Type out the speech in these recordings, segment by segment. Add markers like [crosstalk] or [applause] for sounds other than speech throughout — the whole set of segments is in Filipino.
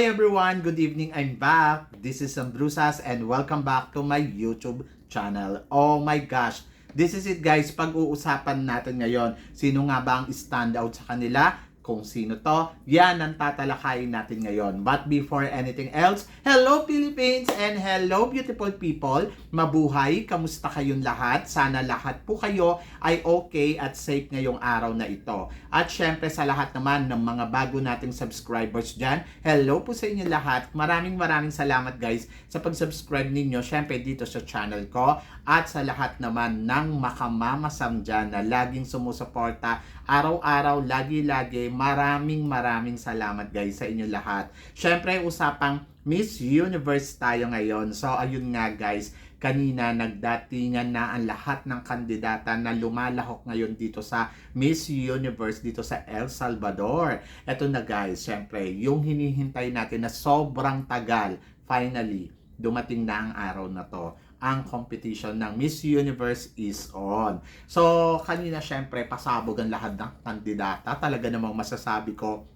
Hi everyone! Good evening! I'm back! This is Ambrusas and welcome back to my YouTube channel. Oh my gosh! This is it guys, pag-uusapan natin ngayon. Sino nga ba ang standout sa kanila? Kung sino to, yan ang tatalakayin natin ngayon. But before anything else, hello Philippines and hello beautiful people! Mabuhay! Kamusta kayong lahat? Sana lahat po kayo ay okay at safe ngayong araw na ito. At syempre sa lahat naman ng mga bago nating subscribers dyan, hello po sa inyo lahat. Maraming maraming salamat guys sa pag-subscribe ninyo syempre dito sa channel ko at sa lahat naman ng makamamasam dyan na laging sumusuporta araw-araw, lagi-lagi. Maraming maraming salamat guys sa inyo lahat. Syempre usapang Miss Universe tayo ngayon. So ayun nga guys, kanina nagdatingan na ang lahat ng kandidata na lumalahok ngayon dito sa Miss Universe dito sa El Salvador. Eto na guys, syempre, yung hinihintay natin na sobrang tagal, finally, dumating na ang araw na to ang competition ng Miss Universe is on. So, kanina syempre, pasabog ang lahat ng kandidata. Talaga namang masasabi ko,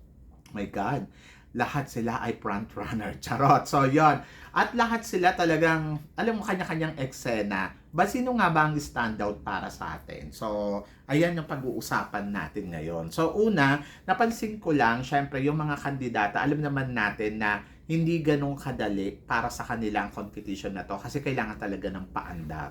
my God, lahat sila ay front runner. [laughs] Charot. So, yon At lahat sila talagang, alam mo, kanya-kanyang eksena. Ba, sino nga ba ang standout para sa atin? So, ayan yung pag-uusapan natin ngayon. So, una, napansin ko lang, syempre, yung mga kandidata, alam naman natin na hindi ganong kadali para sa kanilang competition na to kasi kailangan talaga ng paandar.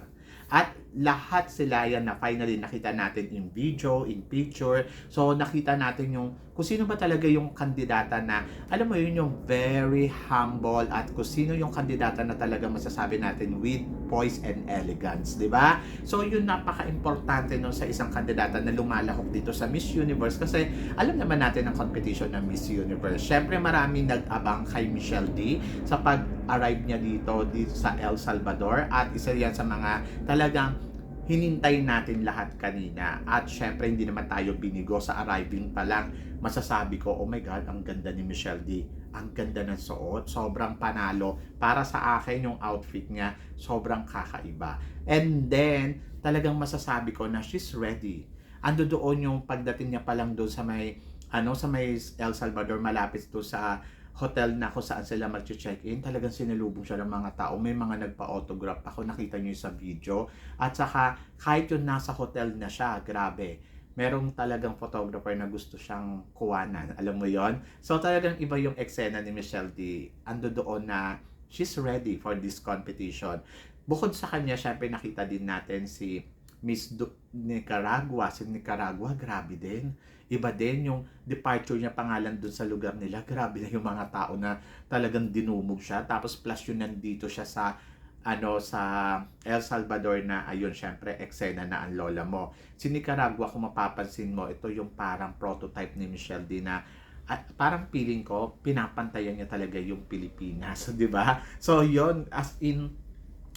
At lahat sila yan na finally nakita natin in video, in picture. So nakita natin yung kung sino ba talaga yung kandidata na alam mo yun yung very humble at kung sino yung kandidata na talaga masasabi natin with poise and elegance, di ba? So yun napaka-importante no sa isang kandidata na lumalahok dito sa Miss Universe kasi alam naman natin ang competition ng Miss Universe. Syempre maraming nag-abang kay Michelle D sa pag-arrive niya dito dito sa El Salvador at isa yan sa mga talagang hinintay natin lahat kanina. At syempre hindi naman tayo binigo sa arriving pa lang. Masasabi ko oh my god ang ganda ni Michelle D. Ang ganda ng suot. Sobrang panalo. Para sa akin yung outfit niya sobrang kakaiba. And then talagang masasabi ko na she's ready. Ando doon yung pagdating niya pa lang doon sa may ano sa may El Salvador malapit to sa hotel na kung saan sila mag-check-in, talagang sinalubong siya ng mga tao. May mga nagpa-autograph ako, nakita niyo sa video. At saka, kahit yun nasa hotel na siya, grabe. Merong talagang photographer na gusto siyang kuwanan. Alam mo yon So, talagang iba yung eksena ni Michelle D. Ando doon na she's ready for this competition. Bukod sa kanya, syempre nakita din natin si Miss Du- Nicaragua. Si Nicaragua, grabe din. Iba din yung departure niya pangalan dun sa lugar nila. [laughs] Grabe na yung mga tao na talagang dinumog siya. Tapos plus yun nandito siya sa ano sa El Salvador na ayun syempre eksena na ang lola mo. Si Nicaragua kung mapapansin mo, ito yung parang prototype ni Michelle D na at parang feeling ko pinapantayan niya talaga yung Pilipinas, [laughs] 'di ba? So yon as in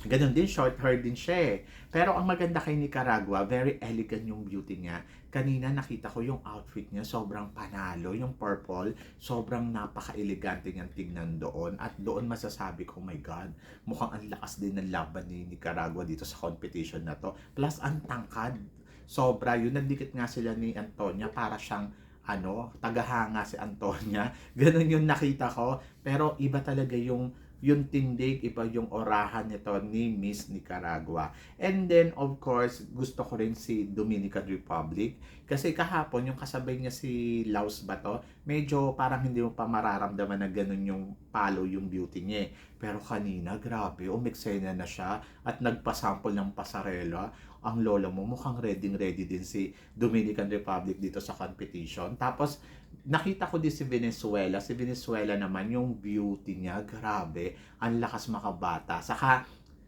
Ganon din, short hair din siya eh. Pero ang maganda kay Nicaragua, very elegant yung beauty niya. Kanina nakita ko yung outfit niya, sobrang panalo. Yung purple, sobrang napaka-elegante niyang tignan doon. At doon masasabi ko, oh my God, mukhang ang lakas din ng laban ni Nicaragua dito sa competition na to. Plus, ang tangkad. Sobra, yun, nandikit nga sila ni Antonia para siyang ano, tagahanga si Antonia. [laughs] Ganon yung nakita ko. Pero iba talaga yung yung tindig, iba yung orahan nito ni Miss Nicaragua. And then, of course, gusto ko rin si Dominican Republic. Kasi kahapon, yung kasabay niya si Laos ba to, medyo parang hindi mo pa mararamdaman na ganun yung palo yung beauty niya. eh. Pero kanina, grabe, umeksena na siya at nagpasample ng pasarela. Ang lola mo, mukhang ready-ready din si Dominican Republic dito sa competition. Tapos, nakita ko din si Venezuela. Si Venezuela naman, yung beauty niya, grabe. Ang lakas makabata. Saka,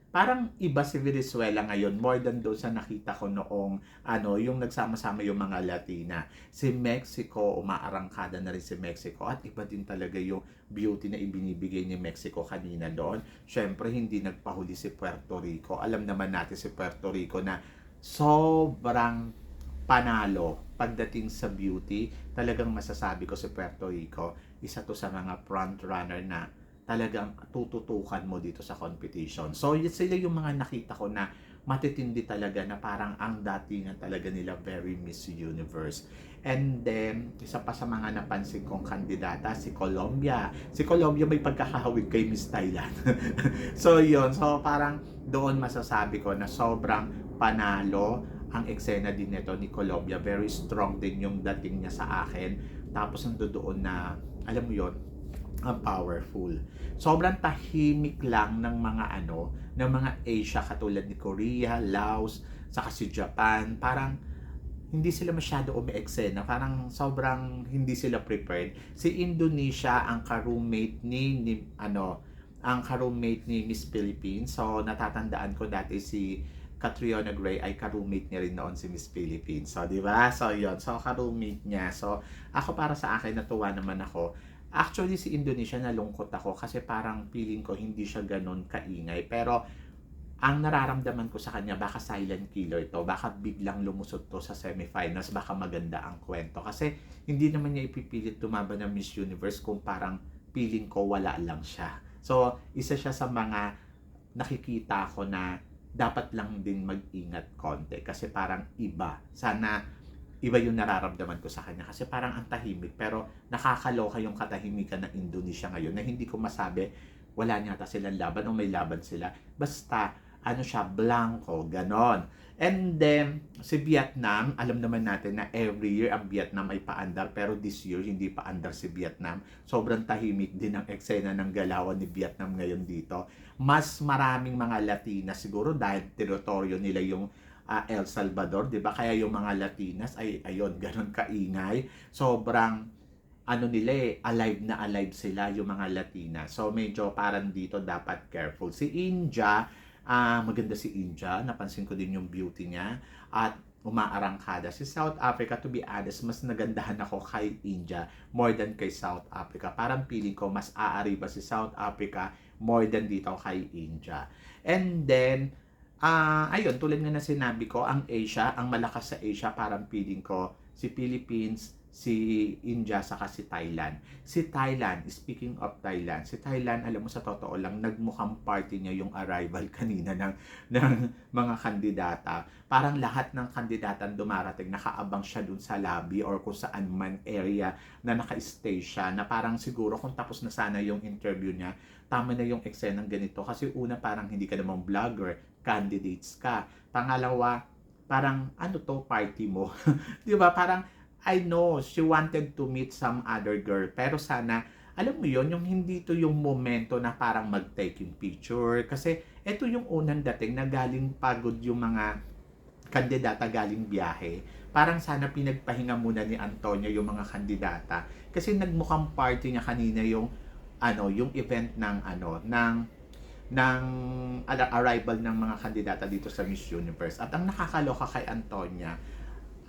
parang iba si Venezuela ngayon more than doon sa nakita ko noong ano yung nagsama-sama yung mga Latina si Mexico umaarangkada na rin si Mexico at iba din talaga yung beauty na ibinibigay ni Mexico kanina doon syempre hindi nagpahuli si Puerto Rico alam naman natin si Puerto Rico na sobrang panalo pagdating sa beauty talagang masasabi ko si Puerto Rico isa to sa mga front runner na talagang tututukan mo dito sa competition. So, sila yung mga nakita ko na matitindi talaga na parang ang datingan talaga nila very Miss Universe. And then, isa pa sa mga napansin kong kandidata, si Colombia. Si Colombia may pagkakahawig kay Miss Thailand. [laughs] so, yun. So, parang doon masasabi ko na sobrang panalo ang eksena din nito ni Colombia. Very strong din yung dating niya sa akin. Tapos nandoon na, alam mo yon ang powerful. Sobrang tahimik lang ng mga ano, ng mga Asia katulad ni Korea, Laos, saka si Japan. Parang hindi sila masyado umi-eksena. Parang sobrang hindi sila prepared. Si Indonesia ang ka-roommate ni, ni ano, ang ka-roommate ni Miss Philippines. So natatandaan ko dati si Catriona Gray ay ka-roommate niya rin noon si Miss Philippines. So, di ba? So, yon So, ka-roommate niya. So, ako para sa akin, natuwa naman ako. Actually, si Indonesia nalungkot ako kasi parang feeling ko hindi siya ganun kaingay. Pero, ang nararamdaman ko sa kanya, baka silent killer to. Baka biglang lumusot to sa semifinals. Baka maganda ang kwento. Kasi, hindi naman niya ipipilit tumaban ng Miss Universe kung parang feeling ko wala lang siya. So, isa siya sa mga nakikita ko na dapat lang din mag-ingat konti kasi parang iba. Sana iba yung nararamdaman ko sa kanya kasi parang ang tahimik pero nakakaloka yung katahimikan ng Indonesia ngayon na hindi ko masabi wala niya silang laban o may laban sila. Basta ano siya, blanco, ganon. And then, si Vietnam, alam naman natin na every year ang Vietnam ay paandar, pero this year hindi paandar si Vietnam. Sobrang tahimik din ang eksena ng galawan ni Vietnam ngayon dito. Mas maraming mga Latina siguro dahil teritoryo nila yung uh, El Salvador, 'di ba? Kaya yung mga Latinas ay ayun, ganun kaingay. Sobrang ano nila eh, alive na alive sila yung mga Latina. So medyo parang dito dapat careful. Si India, uh, maganda si India, napansin ko din yung beauty niya at umaarangkada. Si South Africa, to be honest, mas nagandahan ako kay India more than kay South Africa. Parang feeling ko mas aariba si South Africa more than dito kay India. And then, uh, ayun, tulad nga na sinabi ko, ang Asia, ang malakas sa Asia, parang feeling ko, si Philippines, si India saka si Thailand. Si Thailand, speaking of Thailand, si Thailand, alam mo sa totoo lang, nagmukhang party niya yung arrival [laughs] kanina ng, ng mga kandidata. Parang lahat ng kandidata dumarating, nakaabang siya dun sa lobby or kung saan man area na naka-stay siya, na parang siguro kung tapos na sana yung interview niya, tama na yung eksenang ganito. Kasi una, parang hindi ka namang vlogger, candidates ka. Pangalawa, parang ano to party mo? [laughs] 'Di ba? Parang I know she wanted to meet some other girl. Pero sana, alam mo yon yung hindi to yung momento na parang mag-taking picture. Kasi ito yung unang dating na galing pagod yung mga kandidata galing biyahe. Parang sana pinagpahinga muna ni Antonio yung mga kandidata. Kasi nagmukhang party niya kanina yung ano, yung event ng ano, ng ng arrival ng mga kandidata dito sa Miss Universe. At ang nakakaloka kay Antonia,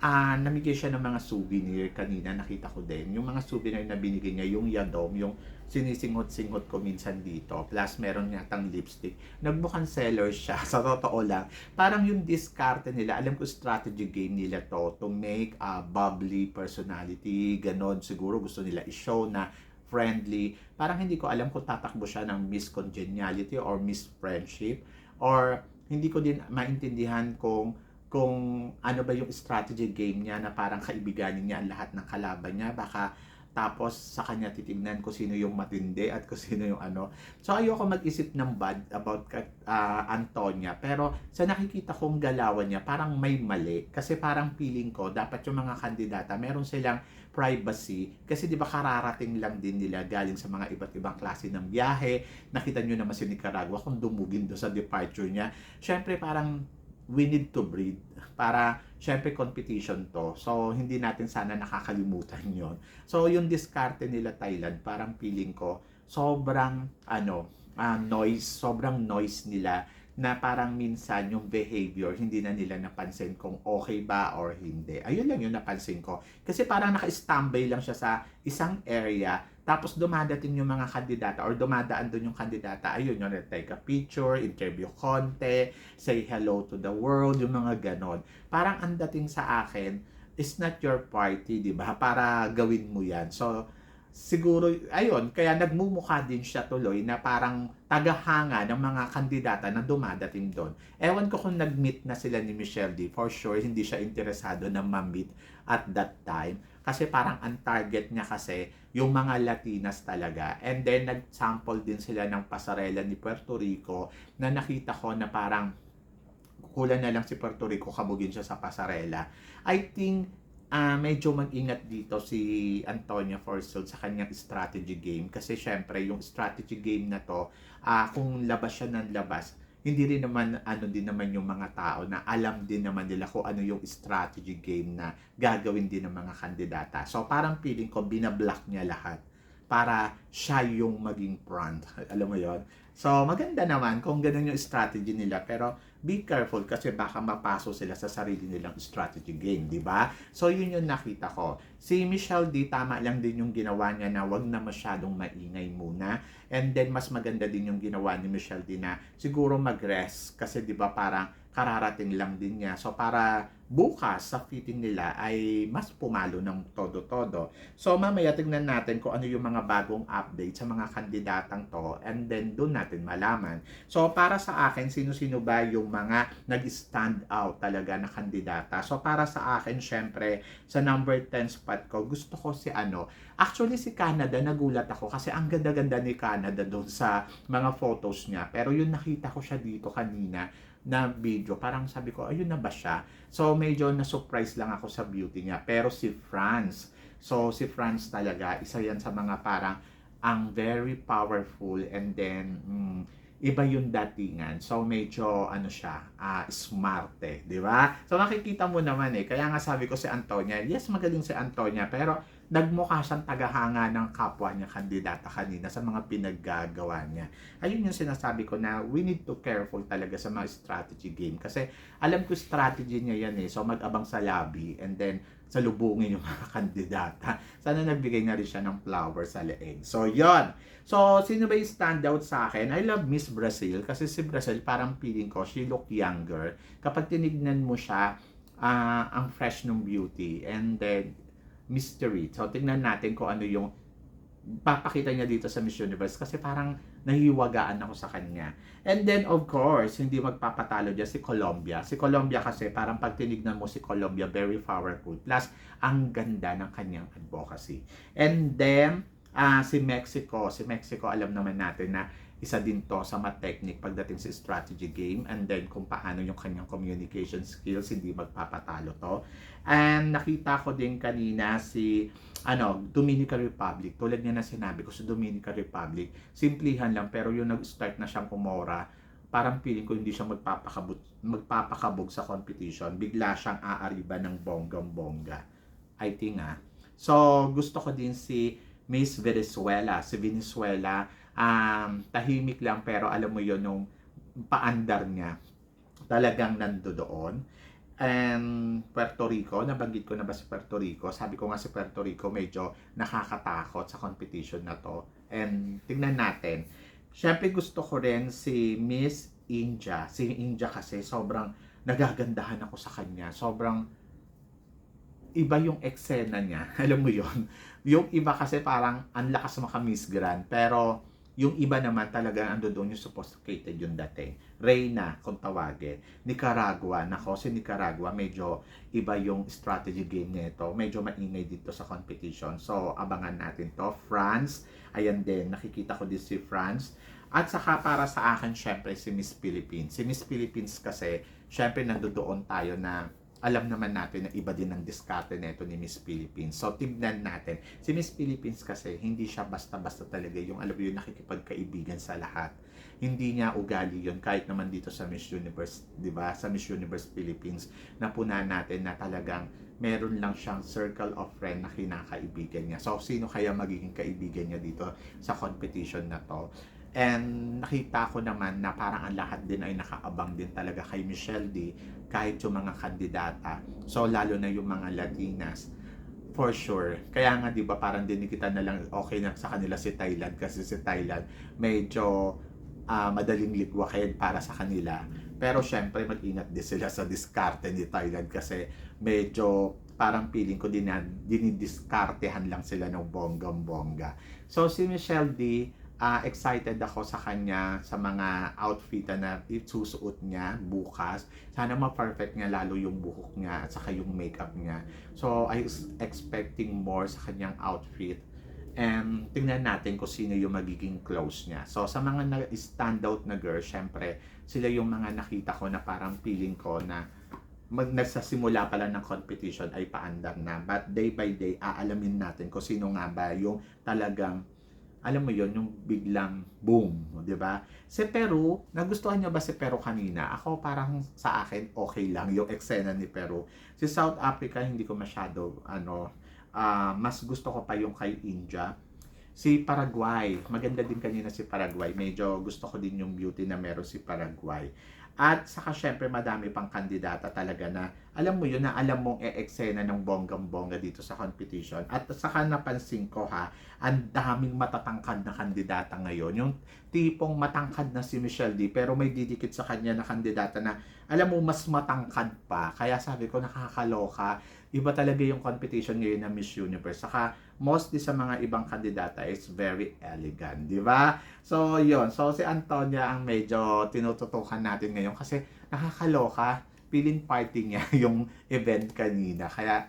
uh, namigay siya ng mga souvenir kanina, nakita ko din. Yung mga souvenir na binigay niya, yung yadom, yung sinisinghot-singhot ko minsan dito. Plus, meron nga tang lipstick. Nagmukhang seller siya, [laughs] sa totoo lang. Parang yung diskarte nila, alam ko strategy game nila to, to make a bubbly personality, ganon. Siguro gusto nila i-show na friendly. Parang hindi ko alam kung tatakbo siya ng Miss Congeniality or Miss Friendship. Or hindi ko din maintindihan kung kung ano ba yung strategy game niya na parang kaibiganin niya ang lahat ng kalaban niya. Baka tapos sa kanya titignan ko sino yung matindi at kung sino yung ano. So ayoko mag-isip ng bad about uh, Antonia. Pero sa nakikita kong galawan niya, parang may mali. Kasi parang feeling ko, dapat yung mga kandidata, meron silang privacy. Kasi di ba kararating lang din nila galing sa mga iba't ibang klase ng biyahe. Nakita nyo naman si Nicaragua kung dumugin do sa departure niya. Siyempre parang we need to breed para syempre competition to. So hindi natin sana nakakalimutan [laughs] 'yon. So yung diskarte nila Thailand, parang feeling ko sobrang ano, uh, noise, sobrang noise nila na parang minsan yung behavior hindi na nila napansin kung okay ba or hindi. Ayun lang yung napansin ko. Kasi parang naka-standby lang siya sa isang area tapos dumadating yung mga kandidata or dumadaan doon yung kandidata, ayun yun, take a picture, interview konti, say hello to the world, yung mga ganon. Parang ang dating sa akin, it's not your party, di ba? Para gawin mo yan. So, siguro, ayun, kaya nagmumukha din siya tuloy na parang tagahanga ng mga kandidata na dumadating doon. Ewan ko kung nag-meet na sila ni Michelle D. For sure, hindi siya interesado na ma-meet at that time. Kasi parang ang target niya kasi yung mga Latinas talaga. And then, nag-sample din sila ng pasarela ni Puerto Rico na nakita ko na parang kulang na lang si Puerto Rico kabugin siya sa pasarela. I think ah medyo mag-ingat dito si Antonia Forsyth sa kanyang strategy game kasi syempre yung strategy game na to ah kung labas siya ng labas hindi rin naman ano din naman yung mga tao na alam din naman nila kung ano yung strategy game na gagawin din ng mga kandidata. So parang feeling ko binablock niya lahat para siya yung maging front. [laughs] Alam mo yon So maganda naman kung ganun yung strategy nila pero be careful kasi baka mapaso sila sa sarili nilang strategy game, di ba? So, yun yung nakita ko. Si Michelle D, tama lang din yung ginawa niya na wag na masyadong maingay muna. And then, mas maganda din yung ginawa ni Michelle D na siguro mag-rest kasi di ba parang kararating lang din niya. So, para bukas sa fitting nila ay mas pumalo ng todo-todo. So, mamaya tignan natin kung ano yung mga bagong update sa mga kandidatang to and then doon natin malaman. So, para sa akin, sino-sino ba yung mga nag-stand out talaga na kandidata? So, para sa akin, syempre, sa number 10 spot ko, gusto ko si ano, actually si Canada, nagulat ako kasi ang ganda-ganda ni Canada doon sa mga photos niya. Pero yung nakita ko siya dito kanina, na video, parang sabi ko, ayun na ba siya? So, medyo na-surprise lang ako sa beauty niya. Pero si France, so si France talaga, isa yan sa mga parang ang very powerful and then mm, iba yung datingan. So medyo ano siya, uh, smart eh, di ba? So makikita mo naman eh. Kaya nga sabi ko si Antonia, yes magaling si Antonia, pero nagmukha siyang tagahanga ng kapwa niya kandidata kanina sa mga pinaggagawa niya. Ayun yung sinasabi ko na we need to careful talaga sa mga strategy game kasi alam ko strategy niya yan eh. So mag-abang sa lobby and then salubungin yung [laughs] mga kandidata. Sana nagbigay na rin siya ng flower sa leeg. So, yon So, sino ba yung standout sa akin? I love Miss Brazil kasi si Brazil parang feeling ko, she look younger. Kapag tinignan mo siya, uh, ang fresh ng beauty. And then, mystery. So, tingnan natin kung ano yung papakita niya dito sa Miss Universe kasi parang nahiwagaan ako sa kanya. And then, of course, hindi magpapatalo dyan si Colombia. Si Colombia kasi parang pag tinignan mo si Colombia, very powerful. Plus, ang ganda ng kanyang advocacy. And then, uh, si Mexico. Si Mexico, alam naman natin na isa din to sa ma-technique pagdating sa strategy game and then kung paano yung kanyang communication skills hindi magpapatalo to. And nakita ko din kanina si ano, Dominican Republic. Tulad nga na sinabi ko sa Dominican Republic, simplihan lang pero yung nag-start na siyang kumora, parang feeling ko hindi siya magpapakabog, magpapakabog sa competition. Bigla siyang aariba ng bonggang-bongga. I think ah. So, gusto ko din si Miss Venezuela. Si Venezuela, um, tahimik lang pero alam mo yon yung paandar niya talagang nando doon. And Puerto Rico, nabanggit ko na ba si Puerto Rico? Sabi ko nga si Puerto Rico medyo nakakatakot sa competition na to. And tingnan natin. Siyempre gusto ko rin si Miss India. Si India kasi sobrang nagagandahan ako sa kanya. Sobrang iba yung eksena niya. [laughs] Alam mo yon Yung iba kasi parang ang lakas maka-miss grand. Pero yung iba naman talaga ando doon yung sophisticated yung dating. Reyna, kung tawagin. Nicaragua, nako si Nicaragua, medyo iba yung strategy game nito. Medyo maingay dito sa competition. So, abangan natin to. France, ayan din, nakikita ko din si France. At saka para sa akin, syempre, si Miss Philippines. Si Miss Philippines kasi, syempre, nandoon tayo na alam naman natin na iba din ang diskarte nito ni Miss Philippines. So, tignan natin. Si Miss Philippines kasi, hindi siya basta-basta talaga yung, alam mo yun, nakikipagkaibigan sa lahat. Hindi niya ugali yun, kahit naman dito sa Miss Universe, di ba? Sa Miss Universe Philippines, napunan natin na talagang meron lang siyang circle of friend na kinakaibigan niya. So, sino kaya magiging kaibigan niya dito sa competition na to? And nakita ko naman na parang ang lahat din ay nakaabang din talaga kay Michelle D kahit yung mga kandidata. So lalo na yung mga Latinas for sure. Kaya nga 'di ba parang dinikita na lang okay na sa kanila si Thailand kasi si Thailand medyo uh, madaling ligwakin para sa kanila. Pero syempre mag-ingat din sila sa diskarte ni Thailand kasi medyo parang feeling ko din dinidiskartehan lang sila ng bonggang-bongga. So si Michelle D, ah, excited ako sa kanya sa mga outfit na isusuot niya bukas. Sana ma-perfect niya lalo yung buhok niya at saka yung makeup niya. So I expecting more sa kanyang outfit. And tingnan natin kung sino yung magiging close niya. So sa mga na standout na girl, syempre sila yung mga nakita ko na parang feeling ko na mag nagsasimula pa lang ng competition ay paandar na. But day by day, aalamin natin kung sino nga ba yung talagang alam mo yon yung biglang boom, di ba? Si Peru, nagustuhan niyo ba si Peru kanina? Ako parang sa akin okay lang yung eksena ni Peru. Si South Africa hindi ko masyado ano, ah, mas gusto ko pa yung kay India. Si Paraguay, maganda din kanina si Paraguay. Medyo gusto ko din yung beauty na meron si Paraguay. At saka syempre madami pang kandidata talaga na alam mo yun na alam mong e-eksena ng bonggang-bongga dito sa competition. At saka napansin ko ha, ang daming matatangkad na kandidata ngayon. Yung tipong matangkad na si Michelle D pero may didikit sa kanya na kandidata na alam mo mas matangkad pa. Kaya sabi ko nakakaloka. Iba talaga yung competition ngayon na Miss Universe. Saka mostly sa mga ibang kandidata is very elegant, di ba? So, yon So, si Antonia ang medyo tinututukan natin ngayon kasi nakakaloka. Feeling party niya [laughs] yung event kanina. Kaya,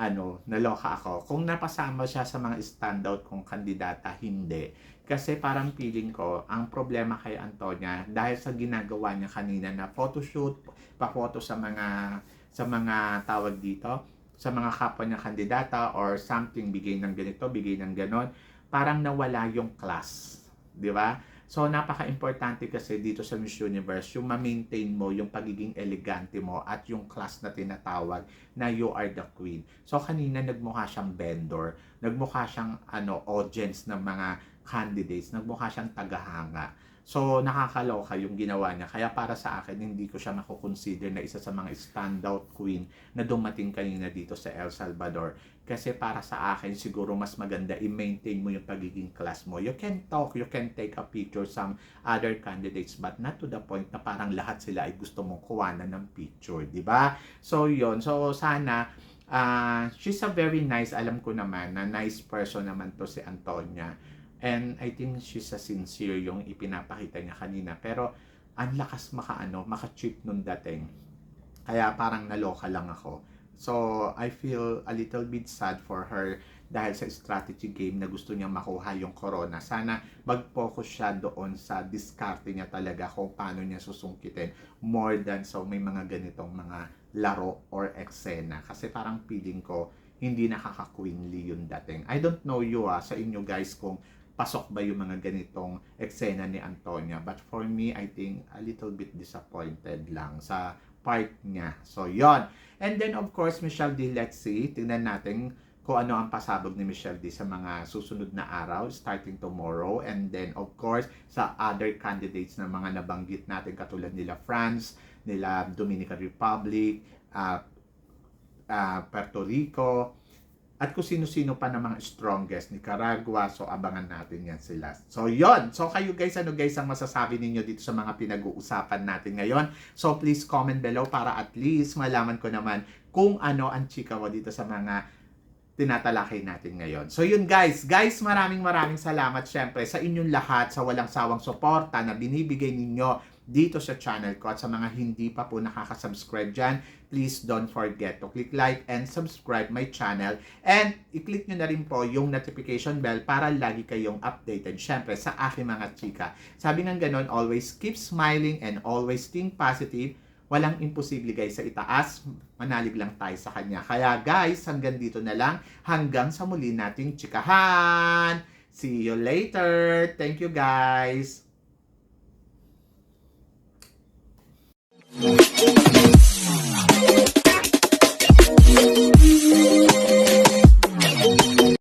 ano, naloka ako. Kung napasama siya sa mga standout kong kandidata, hindi. Kasi parang feeling ko, ang problema kay Antonia, dahil sa ginagawa niya kanina na photoshoot, pa-photo sa mga, sa mga tawag dito, sa mga kapwa niya kandidata or something, bigay ng ganito, bigay ng ganon, parang nawala yung class. Di ba? So, napaka-importante kasi dito sa Miss Universe, yung ma-maintain mo yung pagiging elegante mo at yung class na tinatawag na you are the queen. So, kanina nagmukha siyang vendor, nagmukha siyang ano, audience ng mga candidates, nagmukha siyang tagahanga. So, nakakaloka yung ginawa niya. Kaya para sa akin, hindi ko siya makukonsider na isa sa mga standout queen na dumating kanina dito sa El Salvador. Kasi para sa akin, siguro mas maganda i-maintain mo yung pagiging class mo. You can talk, you can take a picture some other candidates, but not to the point na parang lahat sila ay gusto mong kuwanan ng picture, di ba? So, yon So, sana, uh, she's a very nice, alam ko naman, na nice person naman to si Antonia. And I think she's a sincere yung ipinapakita niya kanina. Pero ang lakas makaano, maka-cheat nung dating. Kaya parang naloka lang ako. So, I feel a little bit sad for her dahil sa strategy game na gusto niya makuha yung corona. Sana mag-focus siya doon sa diskarte niya talaga kung paano niya susungkitin more than so may mga ganitong mga laro or eksena. Kasi parang feeling ko hindi nakaka-queenly yung dating. I don't know you ah, sa inyo guys kung pasok ba yung mga ganitong eksena ni Antonia. But for me, I think a little bit disappointed lang sa part niya. So, yon And then, of course, Michelle D, see. Tingnan natin kung ano ang pasabog ni Michelle D sa mga susunod na araw starting tomorrow. And then, of course, sa other candidates na mga nabanggit natin katulad nila France, nila Dominican Republic, uh, uh, Puerto Rico, at kung sino-sino pa ng mga strongest, Nicaragua, so abangan natin yan sila. So yon So kayo guys, ano guys ang masasabi ninyo dito sa mga pinag-uusapan natin ngayon? So please comment below para at least malaman ko naman kung ano ang chika dito sa mga tinatalakay natin ngayon. So yun guys, guys maraming maraming salamat syempre sa inyong lahat sa walang sawang suporta na binibigay ninyo dito sa channel ko at sa mga hindi pa po nakaka-subscribe dyan, please don't forget to click like and subscribe my channel and i-click nyo na rin po yung notification bell para lagi kayong updated syempre sa aking mga chika. Sabi ng ganon, always keep smiling and always think positive. Walang imposible guys sa itaas, manalig lang tayo sa kanya. Kaya guys, hanggang dito na lang, hanggang sa muli nating chikahan. See you later. Thank you guys. Thank you.